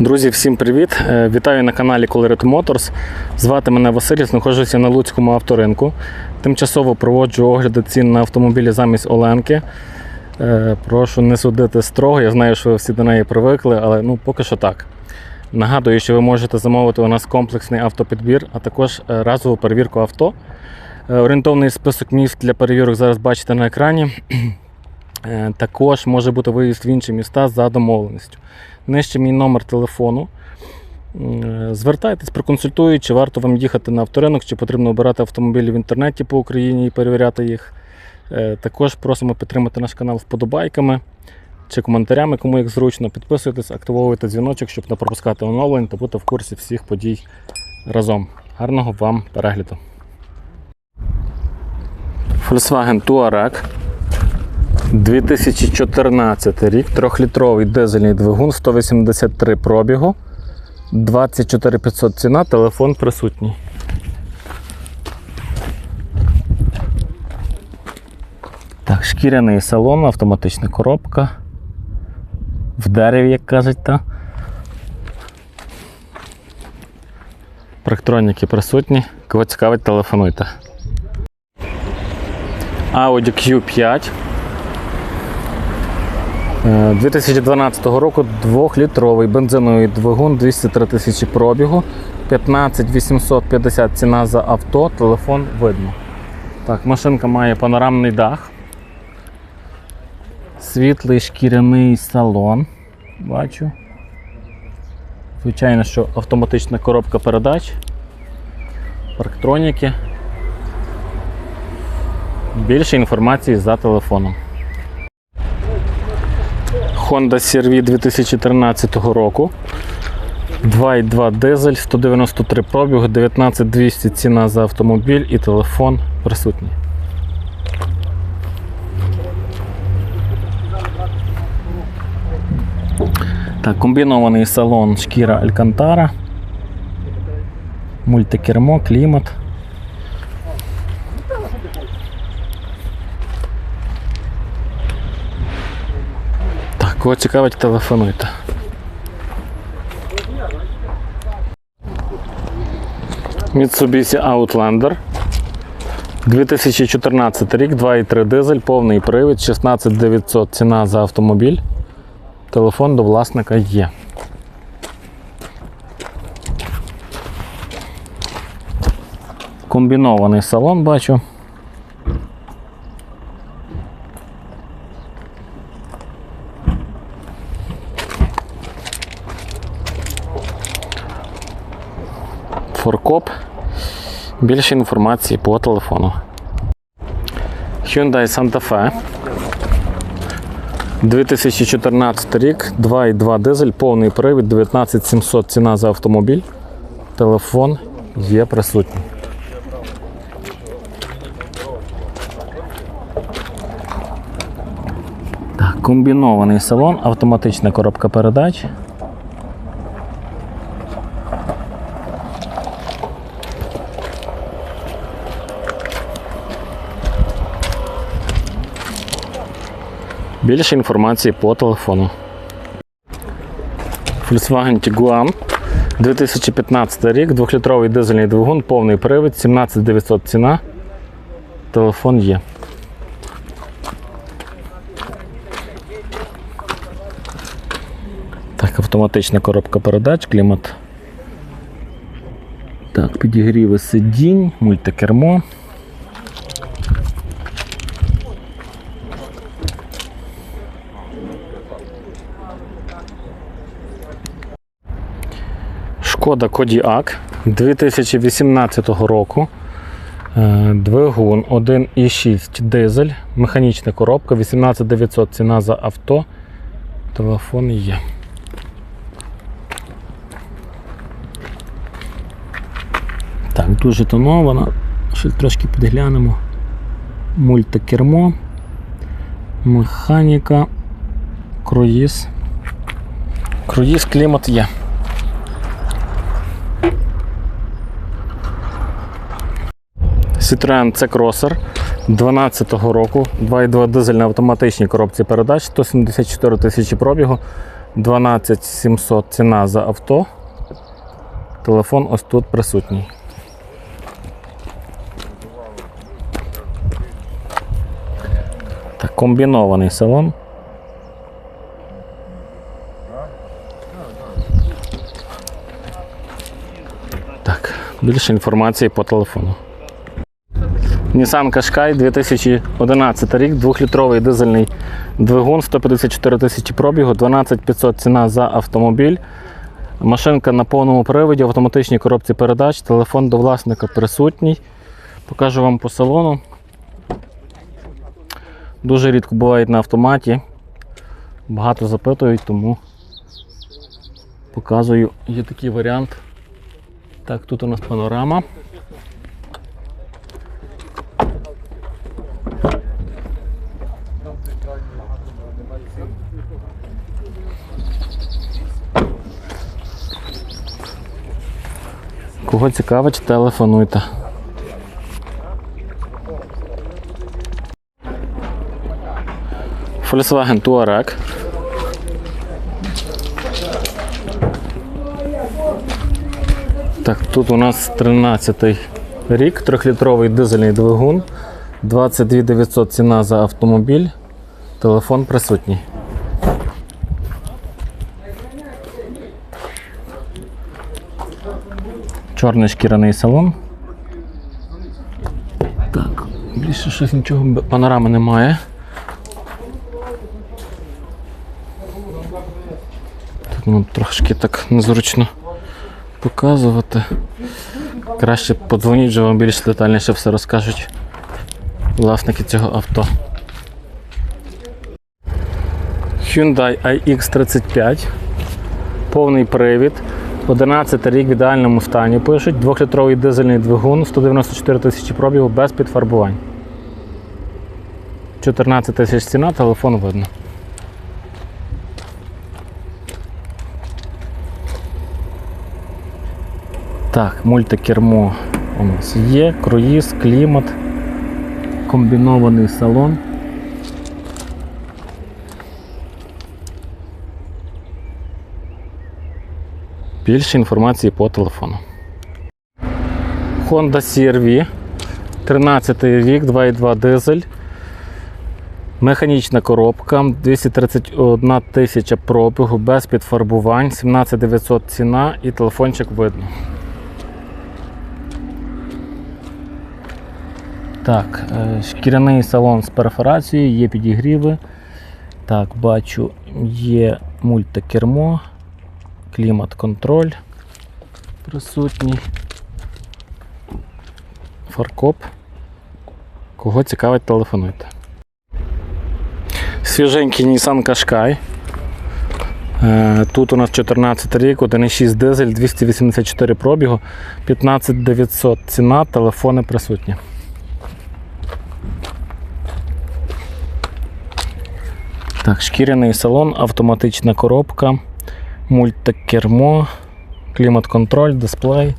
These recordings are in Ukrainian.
Друзі, всім привіт! Е, Вітаю на каналі Colored Motors. Звати мене Василь, знаходжуся на Луцькому авторинку. Тимчасово проводжу огляди цін на автомобілі замість Оленки. Е, Прошу не судити строго. Я знаю, що ви всі до неї привикли, але ну поки що так. Нагадую, що ви можете замовити у нас комплексний автопідбір, а також е, разову перевірку авто. Орієнтовний список міст для перевірок зараз бачите на екрані. Е, Також може бути виїзд в інші міста за домовленістю. Нижче мій номер телефону. Е, Звертайтесь, проконсультують, чи варто вам їхати на авторинок, чи потрібно обирати автомобілі в інтернеті по Україні і перевіряти їх. Е, Також просимо підтримати наш канал вподобайками чи коментарями, кому як зручно. Підписуйтесь, активовуйте дзвіночок, щоб не пропускати оновлень та бути в курсі всіх подій разом. Гарного вам перегляду. Volkswagen Touareg 2014 рік, трьохлітровий дизельний двигун, 183 пробігу, 24500 ціна, телефон присутній. Так, шкіряний салон, автоматична коробка. В дереві, як кажуть, та. Парктроніки присутні. Кого цікавить, телефонуйте. Audi Q5 Е, 2012 року 2-літровий бензиновий двигун 203 тисячі пробігу, 15 850 ціна за авто, телефон видно. Так, машинка має панорамний дах, світлий шкіряний салон. Бачу. Звичайно, що автоматична коробка передач, парктроніки. Більше інформації за телефоном. Honda CR-V 2013 року. 2,2 дизель, 193 пробігу, 19200 ціна за автомобіль і телефон присутній. Так, комбінований салон шкіра Алькантара. Мультикермо, клімат. Так, кого цікавить, телефонуйте. Mitsubishi Outlander. 2014 рік, 2,3 дизель, повний привід, 16900 ціна за автомобіль. Телефон до власника є. Комбінований салон бачу. Форкоп. Більше інформації по телефону. Hyundai Santa Fe. 2014 рік, 2,2 дизель, повний привід, 19700 ціна за автомобіль. Телефон є присутній. Так, комбінований салон, автоматична коробка передач. Більше інформації по телефону. Volkswagen Tiguan 2015 рік, 2-літровий дизельний двигун, повний привід, 17900 ціна. Телефон є. Так, автоматична коробка передач, клімат. Так, підігріви сидінь, мультикермо. Шкода Кодіак 2018 року. Е, Двигун 1,6 дизель, механічна коробка, 18900 ціна за авто. Телефон є. Так, дуже тонована. Ще трошки підглянемо. Мультикермо, механіка, круїз. Круїз, клімат є. Citroen C-Crosser 2012 року, 2,2 дизель на автоматичній коробці передач, 174 тисячі пробігу, 12 700 ціна за авто. Телефон ось тут присутній. Так, комбінований салон. Так, більше інформації по телефону. Nissan Qashqai 2011 рік, 2-літровий дизельний двигун, 154 тисячі пробігу, 12 500 ціна за автомобіль. Машинка на повному приводі, в автоматичній коробці передач, телефон до власника присутній. Покажу вам по салону. Дуже рідко бувають на автоматі. Багато запитують, тому показую. Є такий варіант. Так, тут у нас панорама. Цікавить, телефонуйте. Volkswagen Touareg. Так, тут у нас 13 рік, 3-літровий дизельний двигун, 22 900 ціна за автомобіль, телефон присутній. Чорний шкіряний салон. Так, більше щось нічого, панорами немає. Тут ну, трошки так незручно показувати. Краще подзвоніть, вже вам більш детальніше все розкажуть власники цього авто. Hyundai iX35. Повний привід. 11 рік в ідеальному стані пишуть. 2-літровий дизельний двигун, 194 тисячі пробігу без підфарбувань. 14 тисяч ціна, телефон видно. Так, мультикермо у нас є, круїз, клімат, комбінований салон. Більше інформації по телефону. Honda CR-V, 13 рік, 2,2 дизель. Механічна коробка, 231 тисяча пробігу, без підфарбувань, 17 900 ціна і телефончик видно. Так, е, шкіряний салон з перфорацією, є підігріви. Так, бачу, є мультикермо, клімат-контроль присутній. Фаркоп. Кого цікавить, телефонуйте. Свіженький Nissan Qashqai. Е, Тут у нас 14 рік, 1,6 дизель, 284 пробігу, 15 900 ціна, телефони присутні. Так, шкіряний салон, автоматична коробка, мультикермо, клімат-контроль, дисплей,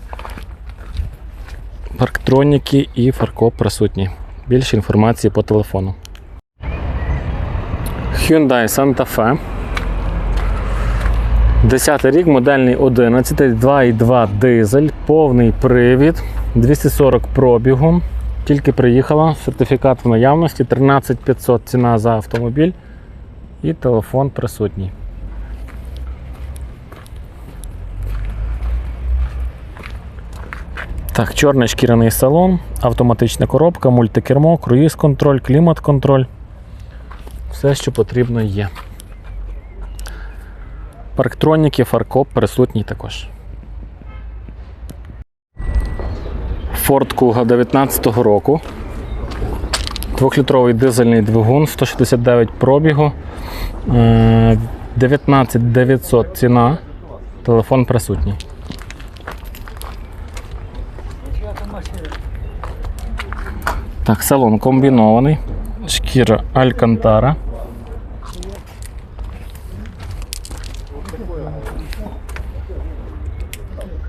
парктроніки і фаркоп присутні. Більше інформації по телефону. Hyundai Santa Fe. 10 рік, модельний 11, 2,2 дизель, повний привід, 240 пробігу. Тільки приїхала, сертифікат в наявності, 13 500 ціна за автомобіль і телефон присутній. Так, чорний шкіряний салон, автоматична коробка, мультикермо, круїз контроль, клімат контроль. Все, що потрібно є. Парктроніки, фаркоп присутній також. Ford Kuga 19-го року. Двохлітровий дизельний двигун, 169 пробігу, е, 19 900 ціна, телефон присутній. Так, салон комбінований, шкіра Алькантара.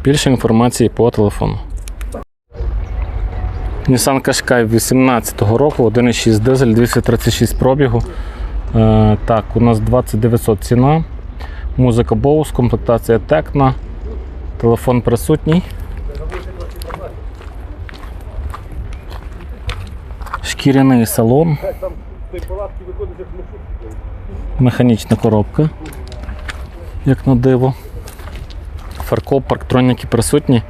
Більше інформації по телефону. Nissan Qashqai 18 року, 1,6 дизель, 236 пробігу. Е, так, у нас 2900 ціна. Музика Bose, комплектація Tecno. Телефон присутній. Шкіряний салон. Механічна коробка. Як на диво. Фаркоп, парктроніки присутні.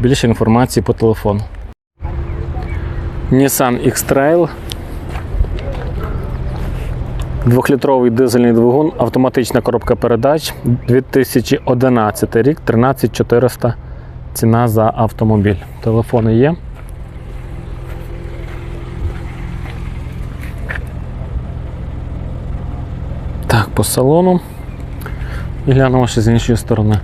Більше інформації по телефону. Nissan X-Trail. Двохлітровий дизельний двигун, автоматична коробка передач 2011 рік, 13400 ціна за автомобіль. Телефони є. По салону. І глянемо ще з іншої сторони.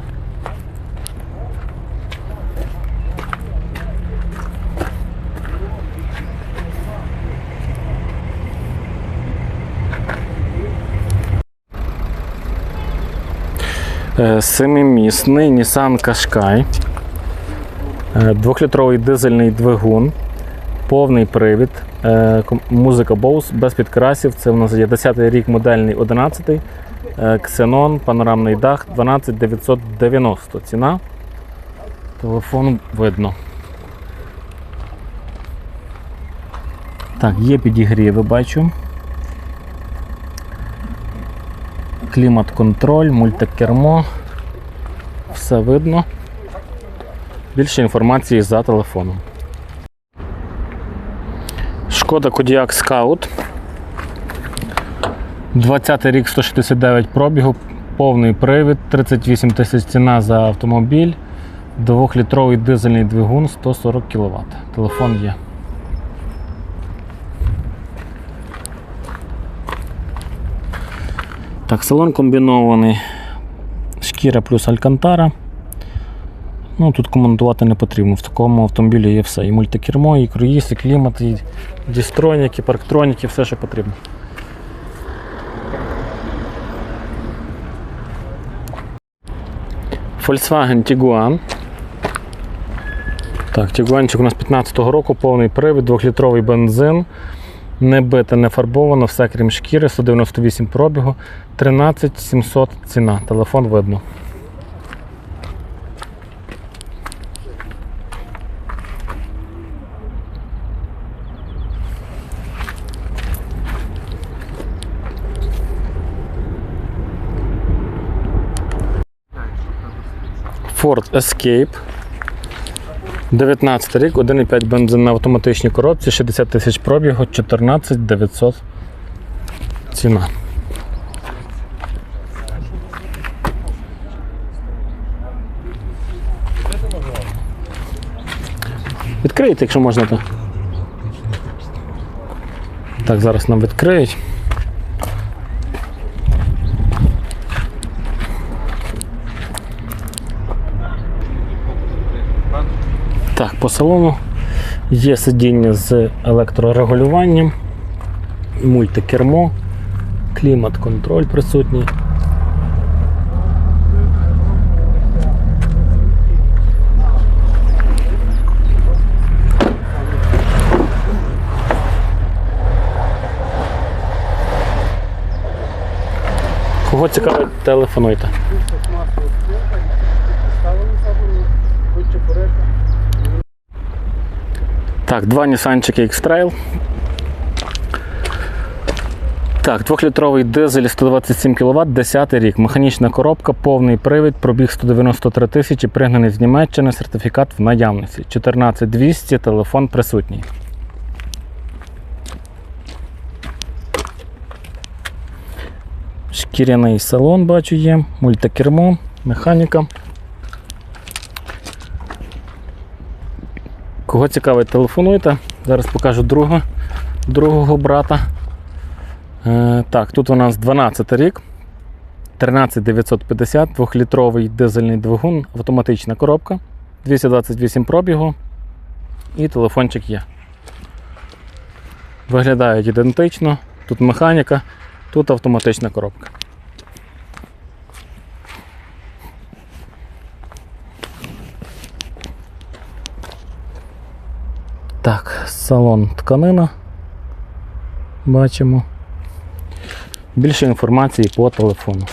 Е, Семимісний Nissan Qashqai. Е, Двохлітровий дизельний двигун, повний привід, е, музика Bose без підкрасів. Це у нас є 10-й рік модельний 11, е, Xenon, панорамний дах 12990 ціна. Телефон видно. Так, є підігріви, бачу. Клімат-контроль, мультикермо. Все видно. Більше інформації за телефоном. Шкода Kodiaq Scout. 20 рік 169 пробігу, повний привід, 38 тисяч ціна за автомобіль, 2-літровий дизельний двигун 140 кВт. Телефон є. Так, салон комбінований. Шкіра плюс алькантара. Ну, тут коментувати не потрібно. В такому автомобілі є все. І мультикермо, і круїз, і клімат, і дістроніки, парктроніки, все, що потрібно. Volkswagen Tiguan. Так, Тігуанчик у нас 15-го року, повний привід, 2-літровий бензин. Не бите, не фарбовано, все крім шкіри, 198 пробігу, 13 700 ціна. Телефон видно. Ford Escape. 19 рік, 1,5 бензин на автоматичній коробці, 60 тисяч пробігу, 14 900 ціна. Відкрийте, якщо можна то. Так, зараз нам відкриють. Так, по салону є сидіння з електрорегулюванням, мультикермо, клімат-контроль присутній. Кого цікавить, телефонуйте. Так, два Нісанчики X-Trail. Так, 2-літровий дизель 127 кВт, 10 рік. Механічна коробка, повний привід, пробіг 193 тисячі, пригнаний з Німеччини, сертифікат в наявності. 14200, телефон присутній. Шкіряний салон бачу є, мультикермо, механіка. Кого цікавить, телефонуйте. Зараз покажу друга, другого брата. Е, так, тут у нас 12 рік. 13950, 2-літровий дизельний двигун, автоматична коробка, 228 пробігу і телефончик є. Виглядають ідентично. Тут механіка, тут автоматична коробка. Так, салон тканина. Бачимо. Більше інформації по телефону.